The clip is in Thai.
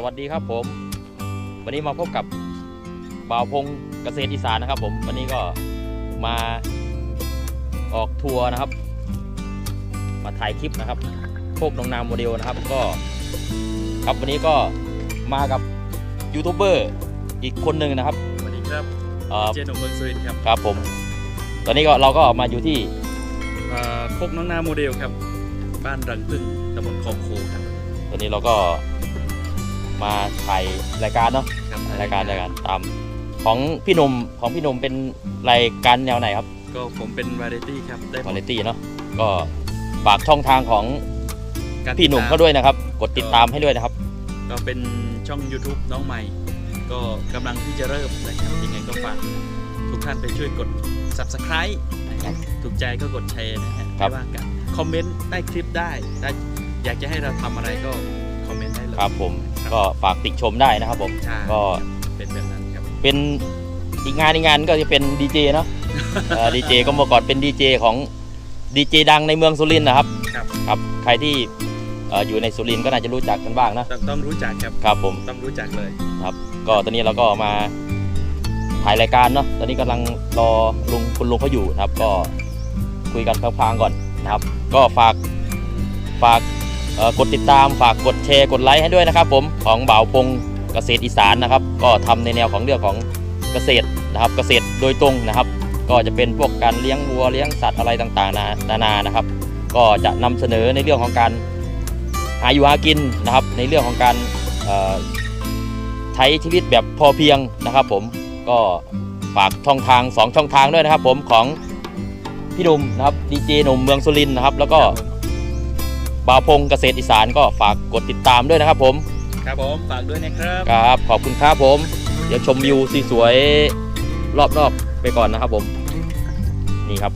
สวัสดีครับผม วันนี้มาพบกับบ่าวพงเกษตรอีสานนะครับ ผมวันนี้ก็มาออกทัวร์นะครับ มาถ่ายคลิปนะครับโคกหนองนาโมเดลนะครับ ก็ครับวันนี้ก็มากับยูทูบเบอร์อีกคนหนึ่งนะครับสวัสดีครับเอ่อเจนหนุ่มเมืองสุรินทร์ครับครับผม ตอนนี้ก็เราก็มาอยู่ที่เอ่อโคกน้องนาโมเดลครับ บ้านรังพึ่งตำบลคลองโคครับตอนนี้เราก็ มาถ่ายรายการเนาะครับรายการรายการตามของพี่หนุ่มของพี่หนุ่มเป็นรายการแนวไหนครับก็ผมเป็นวาไรตี้ครับได้วาไรตี้เนาะก็ฝากช่องทางของการพี่หนุ่มติตเขาด้วยนะครับ กดติดตามให้ด้วยนะครับ ก็เป็นช่อง YouTube น้องใหม่ ก็กำลังที่จะเริ่มนะครับยังไงก็ฝากทุกท่านไปช่วยกด Subscribe นะครับถูกใจก็กดแชร์นะฮะครับไม่ว่ากันคอมเมนต์ใต้คลิปได้ถ้าอยากจะให้เราทำอะไรก็ คอมเมนต์ได้เลยครับผมก็ฝากติชมได้นะครับผม ใช่ ก็เป็นแบบนั้นครับ เป็นอีกงานอีกงานก็จะเป็นดีเจเนาะดีเจก็เมื่อก่อนเป็นดีเจของดีเจดังในเมืองสุรินทร์นะครับครับ ครับใครที่เอ่ออยู่ในสุรินทร์ก็น่าจะรู้จักกันบ้างนะต้องต้องรู้จักครับ ครับผม ต้องรู้จักเลยก็ตอนนี้เราก็มาถ่ายรายการเนาะตอนนี้กำลังรอลุงคุณลุงเขาอยู่นะครับ ก็คุยกันพลางๆก่อนนะครับ ก็ฝากฝากเอ่อ กดติดตามฝากกดแชร์กดไลค์ให้ด้วยนะครับ ผมของบ่าวพงเกษตรอีสานนะครับ ก็ทำในแนวของเรื่องของเกษตรนะครับ เกษตรโดยตรงนะครับ ก็จะเป็นพวกการเลี้ยงวัวเลี้ยงสัตว์อะไรต่างๆ นานานะครับ ก็จะนำเสนอในเรื่องของการหาอยู่หากินนะครับ ในเรื่องของการใช้ชีวิตแบบพอเพียงนะครับ ผมก็ฝากช่องทาง 2 ช่องทางด้วยนะครับ ผมของพี่หนุ่มนะครับดีเจหนุ่มเมืองสุรินทร์นะครับ แล้วก็ บาวพงเกษตรอีสานก็ฝากกดติดตามด้วยนะครับผม ครับผมฝากด้วยนะครับครับ ขอบคุณครับผม เดี๋ยวชมวิวสวยๆรอบๆไปก่อนนะครับผม นี่ครับ